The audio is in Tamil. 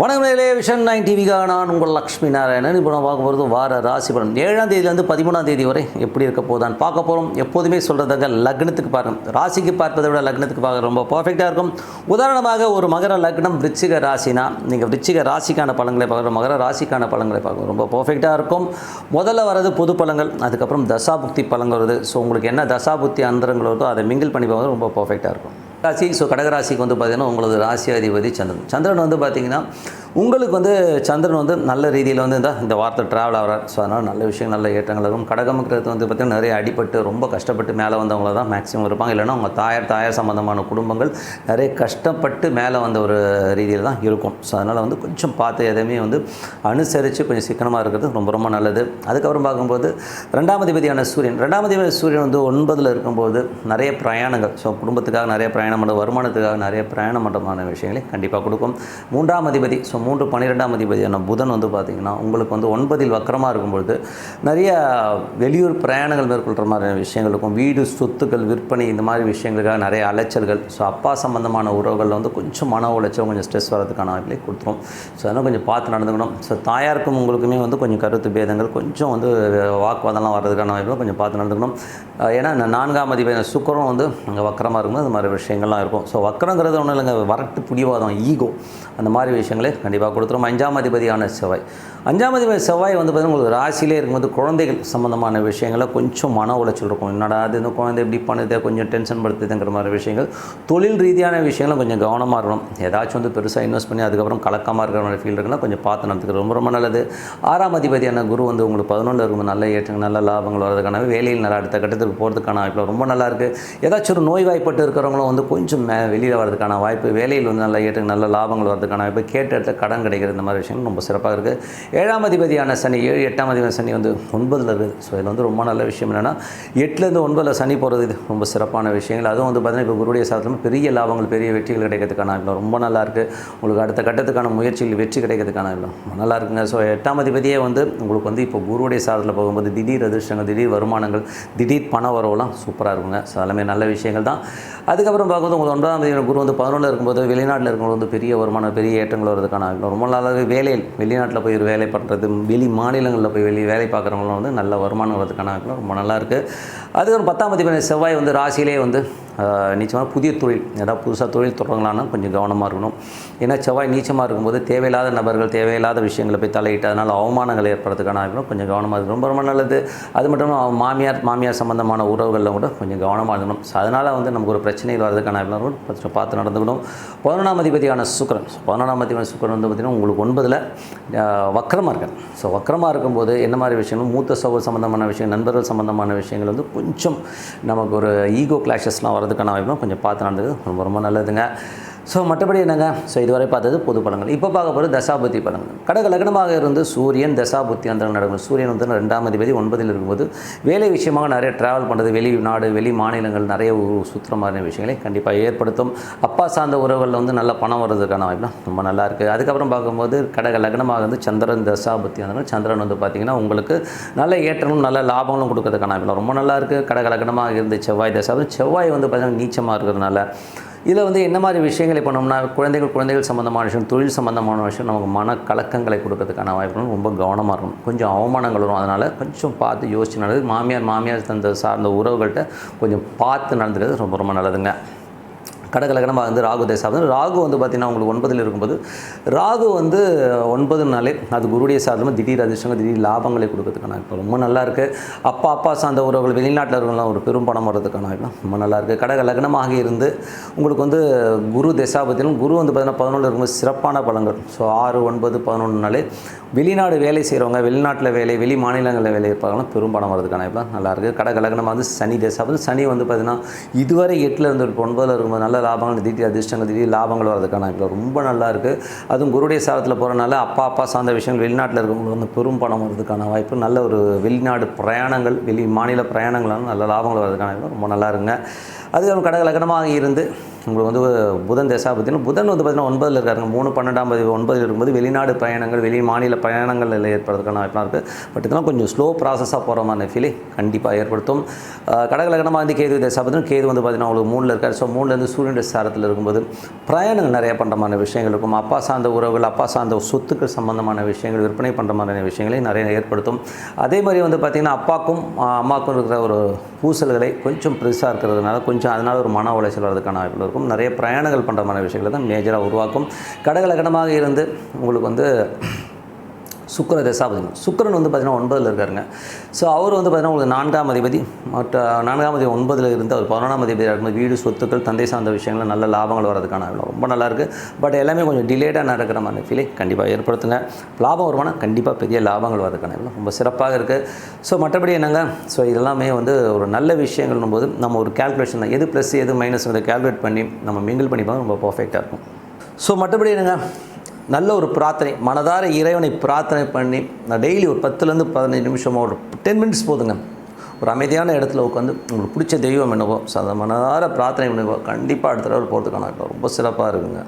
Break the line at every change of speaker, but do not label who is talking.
வணக்கம் விஷன் நைன் டிவிக்காக நான் உங்கள் லக்ஷ்மி நாராயணன். இப்போ நான் பார்க்க போகிறது வார ராசி பலன். ஏழாம் தேதியிலேருந்து பதிமூணாம் தேதி வரை எப்படி இருக்க போதான் பார்க்க போகிறோம் எப்போதுமே சொல்கிறதாங்க லக்னத்துக்கு பாருங்க. ராசிக்கு பார்ப்பதை விட லக்னத்துக்கு பார்க்க ரொம்ப பர்ஃபெக்டாக இருக்கும். உதாரணமாக ஒரு மகர லக்னம் விருச்சிக ராசினா நீங்கள் விருச்சிக ராசிக்கான பழங்களை பார்க்குற மகர ராசிக்கான பழங்களை பார்க்க ரொம்ப பர்ஃபெக்டாக இருக்கும். முதல்ல வரது பொது பழங்கள் அதுக்கப்புறம் தசாபுக்தி பலன் வருது. ஸோ உங்களுக்கு என்ன தசாபுக்தி அந்தரங்கள் வருதோ அதை மிங்கிள் பண்ணி பார்க்குறது ரொம்ப பர்ஃபெக்டாக இருக்கும். ராசி ஸோ கடகராசிக்கு வந்து பார்த்தீங்கன்னா உங்களது ராசி அதிபதி சந்திரன். சந்திரன் வந்து பார்த்தீங்கன்னா உங்களுக்கு வந்து சந்திரன் வந்து நல்ல ரீதியில் வந்து இந்த இந்த வார்த்தை ட்ராவல் ஆகிறார் ஸோ அதனால் நல்ல விஷயம் நல்ல ஏற்றங்கள் இருக்கும் கடகமுக்கிறது வந்து பார்த்திங்கன்னா நிறைய அடிபட்டு ரொம்ப கஷ்டப்பட்டு மேலே வந்தவங்கள தான் மேக்ஸிமம் இருப்பாங்க. இல்லைன்னா அவங்க தாயார் தாயார் சம்மந்தமான குடும்பங்கள் நிறைய கஷ்டப்பட்டு மேலே வந்த ஒரு ரீதியில் தான் இருக்கும். ஸோ அதனால் வந்து கொஞ்சம் பார்த்து எதையுமே வந்து அனுசரித்து கொஞ்சம் சிக்கனமாக இருக்கிறது ரொம்ப ரொம்ப நல்லது. அதுக்கப்புறம் பார்க்கும்போது ரெண்டாம் அதிபதியான சூரியன். ரெண்டாம் அதிபதி சூரியன் வந்து ஒன்பதில் இருக்கும்போது நிறைய பிரயாணங்கள். ஸோ குடும்பத்துக்காக நிறைய பிரயாணம் பண்ண வருமானத்துக்காக நிறைய பிரயாணம் பண்ணுறமான விஷயங்களை கண்டிப்பாக கொடுக்கும். மூன்றாம் அதிபதி. ஸோ மூன்று பன்னிரெண்டாம் அதிபதியான புதன் வந்து பார்த்திங்கன்னா உங்களுக்கு வந்து ஒன்பதில் வக்கரமாக இருக்கும்பொழுது நிறைய வெளியூர் பிரயாணங்கள் மேற்கொள்கிற மாதிரியான விஷயங்கள் இருக்கும். வீடு சொத்துக்கள் விற்பனை இந்த மாதிரி விஷயங்களுக்காக நிறைய அலைச்சல்கள். ஸோ அப்பா சம்மந்தமான உறவுகளில் வந்து கொஞ்சம் மன உளைச்சல் கொஞ்சம் ஸ்ட்ரெஸ் வரதுக்கான வாய்ப்புகளை கொடுத்துரும். ஸோ அதனால் கொஞ்சம் பார்த்து நடந்துக்கணும். ஸோ தாயாருக்கும் உங்களுக்குமே வந்து கொஞ்சம் கருத்து பேதங்கள் கொஞ்சம் வந்து வாக்குவாதம்லாம் வர்றதுக்கான வாய்ப்பு கொஞ்சம் பார்த்து நடந்துக்கணும். ஏன்னா நான்காம் அதிபதி சுக்கரம் வந்து அங்கே வக்கரமாக இருக்கும்போது அது மாதிரி விஷயங்கள்லாம் இருக்கும். ஸோ வக்கரங்கிறது ஒன்றும் இல்லைங்க. வரட்டு பிடிவாதம் ஈகோ அந்த மாதிரி விஷயங்களே கண்டிப்பாக கொடுத்துரும். அஞ்சாம் அதிபதியான செவ்வாய். அஞ்சாம் அதிபதி செவ்வாய் வந்து பார்த்தீங்கன்னா உங்களுக்கு ராசியிலே இருக்கும்போது குழந்தைகள் சம்மந்தமான விஷயங்களை கொஞ்சம் மன உளைச்சல் இருக்கும். என்னடா அது இந்த குழந்தை இப்படி பண்ணுது கொஞ்சம் டென்ஷன் படுத்துதுங்கிற மாதிரி விஷயங்கள். தொழில் ரீதியான விஷயங்களை கொஞ்சம் கவனமாக இருக்கணும். ஏதாச்சும் வந்து பெருசாக இன்வெஸ்ட் பண்ணி அதுக்கப்புறம் கலக்கமாக இருக்கிற மாதிரி ஃபீல் இருக்குன்னா கொஞ்சம் பார்த்து நடத்துக்கிறது ரொம்ப ரொம்ப நல்லது. ஆறாம் அதிபதியான குரு வந்து உங்களுக்கு பதினொன்றில் இருக்கும்போது நல்ல ஏற்றங்கள் நல்ல லாபங்கள் வரதுக்கான வேலையில் நல்லா அடுத்த கட்டத்துக்கு போகிறதுக்கான வாய்ப்பு ரொம்ப நல்லா இருக்குது ஏதாச்சும் ஒரு நோய்வாய்ப்பட்டு இருக்கிறவங்களும் வந்து கொஞ்சம் மே வெளியில் வரதுக்கான வாய்ப்பு வேலையில் வந்து நல்ல ஏற்றங்கள் நல்ல லாபங்கள் வரதுக்கான வாய்ப்பு கேட்ட இடத்துல கடன் கிடைக்கிறது இந்த மாதிரி விஷயங்கள் ரொம்ப சிறப்பாக இருக்குது ஏழாம் அதிபதியான சனி ஏழு எட்டாம் அதிபதி சனி வந்து ஒன்பதில் இருக்குது ஸோ இதில் வந்து ரொம்ப நல்ல விஷயம் என்னென்னா எட்டுலேருந்து ஒன்பதில் சனி போகிறது இது ரொம்ப சிறப்பான விஷயங்கள். அதுவும் வந்து பார்த்தீங்கன்னா இப்போ குருடைய சாதனம் பெரிய லாபங்கள் பெரிய வெற்றிகள் கிடைக்கிறதுக்கான ரொம்ப நல்லா இருக்குது உங்களுக்கு அடுத்த கட்டத்துக்கான முயற்சியில் வெற்றி கிடைக்கிறதுக்கான இல்லை நல்லா இருக்குங்க. ஸோ எட்டாம் அதிபதியே வந்து உங்களுக்கு வந்து இப்போ குருடைய சாதத்தில் போகும்போது திடீர் அதிர்ஷ்டங்கள் திடீர் வருமானங்கள் திடீர் பண வரவுலாம் சூப்பராக இருக்குங்க. ஸோ எல்லாமே நல்ல விஷயங்கள் தான். அதுக்கப்புறம் பார்க்கும்போது உங்களுக்கு ஒன்பதாம் தேதி குரு வந்து பதினொன்றில் இருக்கும்போது வெளிநாட்டில் இருக்கும்போது வந்து பெரிய வருமானம் பெரிய ஏற்றங்கள் வருதுக்கான ரொம்ப நாளாகவே வேலையில் வெளிநாட்டில் போய் ஒரு வேலை பண்ணுறது வெளி மாநிலங்களில் போய் வெளி வேலை பார்க்குறவங்களும் வந்து நல்ல வருமானம் வரதுக்கான ரொம்ப நல்லாயிருக்கு அதுக்கப்புறம் பத்தாம் தேதி செவ்வாய் வந்து ராசியிலே வந்து நிச்சயமாக புதிய தொழில் ஏதாவது புதுசாக தொழில் தொடங்கலான்னா கொஞ்சம் கவனமாக இருக்கணும். ஏன்னா செவ்வாய் நீச்சமாக இருக்கும்போது தேவையில்லாத நபர்கள் தேவையில்லாத விஷயங்களை போய் தலையிட்டு அதனால் அவமானங்கள் ஏற்படுறதுக்கான வாய்ப்பு கொஞ்சம் கவனமாக இருக்கணும். ரொம்ப ரொம்ப நல்லது. அது மட்டும் இல்லாமல் மாமியார் மாமியார் சம்மந்தமான உறவுகளில் கூட கொஞ்சம் கவனமாக இருக்கணும். ஸோ அதனால் வந்து நமக்கு ஒரு பிரச்சனைகள் வர்றதுக்கான கொஞ்சம் பார்த்து நடந்துக்கணும். பதினொன்றாம் அதிபதியான சுக்கரன். ஸோ பதினொன்றாம் அதிபதியான சுக்கரன் வந்து பார்த்திங்கன்னா உங்களுக்கு ஒன்பதில் வக்கரமாக இருக்கேன் ஸோ வக்கரமாக இருக்கும்போது என்ன மாதிரி விஷயங்கள்? மூத்த சகோதர சம்மந்தமான விஷயம் நண்பர்கள் சம்மந்தமான விஷயங்கள் வந்து கொஞ்சம் நமக்கு ஒரு ஈகோ கிளாஷஸ்லாம் வரதுக்கான வாய்ப்பும் கொஞ்சம் பார்த்து நடந்துக்கிறது ரொம்ப ரொம்ப நல்லதுங்க. ஸோ மற்றபடி என்னங்க? ஸோ இதுவரை பார்த்தது பொது படங்கள். இப்போ பார்க்க போகிறது தசாபுத்தி பலன்கள் கடக லக்னமாக இருந்து சூரியன் தசாபுத்தி அந்த நடக்கும். சூரியன் வந்து ரெண்டாம் அதிபதி ஒன்பதில் இருக்கும்போது வேலை விஷயமாக நிறைய ட்ராவல் பண்ணுறது வெளி நாடு வெளி மாநிலங்கள் நிறைய ஊ- சுற்றுற மாதிரியான விஷயங்களை கண்டிப்பாக ஏற்படுத்தும். அப்பா சார்ந்த உறவுகளில் வந்து நல்ல பணம் வர்றதுக்கான வாய்ப்புலாம் ரொம்ப நல்லா இருக்குது அதுக்கப்புறம் பார்க்கும்போது கடக லக்னமாக வந்து சந்திரன் தசாபுத்தி அந்த சந்திரன் வந்து பார்த்திங்கன்னா உங்களுக்கு நல்ல ஏற்றமும் நல்ல லாபங்களும் கொடுக்கறதுக்கான வாய்ப்புலாம் ரொம்ப நல்லா இருக்குது கடக லக்னமாக இருந்து செவ்வாய் தசாபுத்தி செவ்வாய் வந்து பார்த்திங்கன்னா நீச்சமாக இருக்கிறதுனால இதில் வந்து என்ன மாதிரி விஷயங்களை பண்ணோம்னா குழந்தைகள் குழந்தைகள் சம்மந்தமான விஷயம் தொழில் சம்மந்தமான விஷயம் நமக்கு மன கலக்கங்களை கொடுக்கறதுக்கான வாய்ப்புகள் ரொம்ப கவனமாக இருக்கணும். கொஞ்சம் அவமானங்கள் வரும். அதனால் கொஞ்சம் பார்த்து யோசிச்சு நல்லது மாமியார் மாமியார் தந்த சார்ந்த உறவுகள்கிட்ட கொஞ்சம் பார்த்து நடந்துக்கிறது ரொம்ப ரொம்ப நல்லதுங்க. கடகலகனமாக வந்து ராகு தேசாவது ராகு வந்து பார்த்திங்கன்னா உங்களுக்கு ஒன்பதில் இருக்கும்போது ராகு வந்து ஒன்பது நாளே அது குருடைய சாதனமாக திடீர் அதிர்ஷ்டங்கள் திடீர் லாபங்களை கொடுக்கறதுக்கான இப்போ ரொம்ப நல்லா இருக்குது அப்பா அப்பா சார்ந்த உறவுகள் வெளிநாட்டில் இருக்கலாம் ஒரு பெரும் பணம் வர்றதுக்கான ரொம்ப நல்லா இருக்குது கடகலகனமாக இருந்து உங்களுக்கு வந்து குரு தசாபத்திலும் குரு வந்து பார்த்திங்கன்னா பதினொன்று இருக்கும்போது சிறப்பான பலங்கள் ஸோ ஆறு ஒன்பது பதினொன்று நாளே வெளிநாடு வேலை செய்கிறவங்க வெளிநாட்டில் வேலை வெளி மாநிலங்களில் வேலை இருப்பாங்கன்னா பெரும் பணம் வரதுக்கான வாய்ப்பு நல்லா இருக்குது கடக வந்து சனி தசாபதி சனி வந்து பார்த்திங்கன்னா இதுவரை எட்டில் இருந்து ஒன்பதில் இருக்கும்போது நல்லா லாபங்கள் திடீர் அதிர்ஷ்டங்கள் திடீர் லாபங்கள் வரதுக்கான வாய்ப்பு ரொம்ப நல்லா இருக்குது அதுவும் குருடைய சாதத்தில் போகிறனால அப்பா அப்பா சார்ந்த விஷயங்கள் வெளிநாட்டில் இருக்கவங்களுக்கு வந்து பெரும் பணம் வரதுக்கான வாய்ப்பு நல்ல ஒரு வெளிநாடு பிரயாணங்கள் வெளி மாநில பிரயாணங்களாலும் நல்ல லாபங்கள் வரதுக்கான வாய்ப்பு ரொம்ப நல்லா இருக்குங்க. அதுக்கப்புறம் கடகலகனமாக இருந்து உங்களுக்கு வந்து புதன் தசா பார்த்தீங்கன்னா புதன் வந்து பார்த்தீங்கன்னா ஒன்பதில் இருக்காருங்க. மூணு பன்னெண்டாம் பதிவு ஒன்பதில் இருக்கும்போது வெளிநாடு பயணங்கள் வெளி மாநில பயணங்கள் ஏற்படுறதுக்கான வாய்ப்பாக இருக்குது பட் இதெல்லாம் கொஞ்சம் ஸ்லோ ப்ராசஸாக போகிற மாதிரி ஃபீலிங் கண்டிப்பாக ஏற்படுத்தும். கடகலகனமாக வந்து கேது தசா பார்த்தீங்கன்னா கேது வந்து பார்த்தீங்கன்னா உங்களுக்கு மூணில் இருக்கார். ஸோ மூணுலேருந்து சூரியன் சாரத்தில் இருக்கும்போது பிரயாணங்கள் நிறைய பண்ணுற மாதிரி விஷயங்கள் இருக்கும். அப்பா சார்ந்த உறவுகள் அப்பா சார்ந்த சொத்துக்கள் சம்பந்தமான விஷயங்கள் விற்பனை பண்ணுற மாதிரியான விஷயங்களையும் நிறைய ஏற்படுத்தும். அதே மாதிரி வந்து பார்த்திங்கன்னா அப்பாக்கும் அம்மாவுக்கும் இருக்கிற ஒரு பூசல்களை கொஞ்சம் பெருசாக இருக்கிறதுனால கொஞ்சம் அதனால் ஒரு மன உளைச்சல் வரதுக்கான வாய்ப்புகள் இருக்கும். நிறைய பிரயாணங்கள் பண்ணுற மாதிரி விஷயங்களை தான் மேஜராக உருவாக்கும். கடகலகனமாக இருந்து உங்களுக்கு வந்து சுக்கர தசாபதி சுக்கரன் வந்து பார்த்திங்கன்னா ஒன்பதில் இருக்காருங்க. ஸோ அவர் வந்து பார்த்தீங்கன்னா உங்களுக்கு நான்காம் அதிபதி. மற்ற நான்காம் அதிபதி ஒன்பதில் இருந்து அவர் பதினொன்றாம் அதிபதி இருக்கும்போது வீடு சொத்துக்கள் தந்தை சார்ந்த விஷயங்கள் நல்ல லாபங்கள் வரதுக்கான ரொம்ப நல்லா இருக்குது பட் எல்லாமே கொஞ்சம் டிலேடாக நடக்கிற மாதிரி ஃபீலை கண்டிப்பாக ஏற்படுத்துங்க. லாபம் வருமானம் கண்டிப்பாக பெரிய லாபங்கள் வரதுக்கான எல்லாம் ரொம்ப சிறப்பாக இருக்குது ஸோ மற்றபடி என்னங்க? ஸோ இதெல்லாமே வந்து ஒரு நல்ல விஷயங்கள்னும் போது நம்ம ஒரு கேல்குலேஷன் தான் எது ப்ளஸ் எது மைனஸ்ங்கிறத கேல்குலேட் பண்ணி நம்ம மிங்கிள் பண்ணி பார்த்தா ரொம்ப பர்ஃபெக்டாக இருக்கும். ஸோ மற்றபடி என்னங்க? நல்ல ஒரு பிரார்த்தனை மனதார இறைவனை பிரார்த்தனை பண்ணி நான் டெய்லி ஒரு பத்துலேருந்து பதினஞ்சு நிமிஷமாக ஒரு டென் மினிட்ஸ் போதுங்க. ஒரு அமைதியான இடத்துல உட்காந்து உங்களுக்கு பிடிச்ச தெய்வம் என்னவோ ஸோ அதை மனதார பிரார்த்தனை பண்ணுவோம் கண்டிப்பாக அடுத்த லெவல் போகிறதுக்கான ரொம்ப சிறப்பாக இருக்குங்க.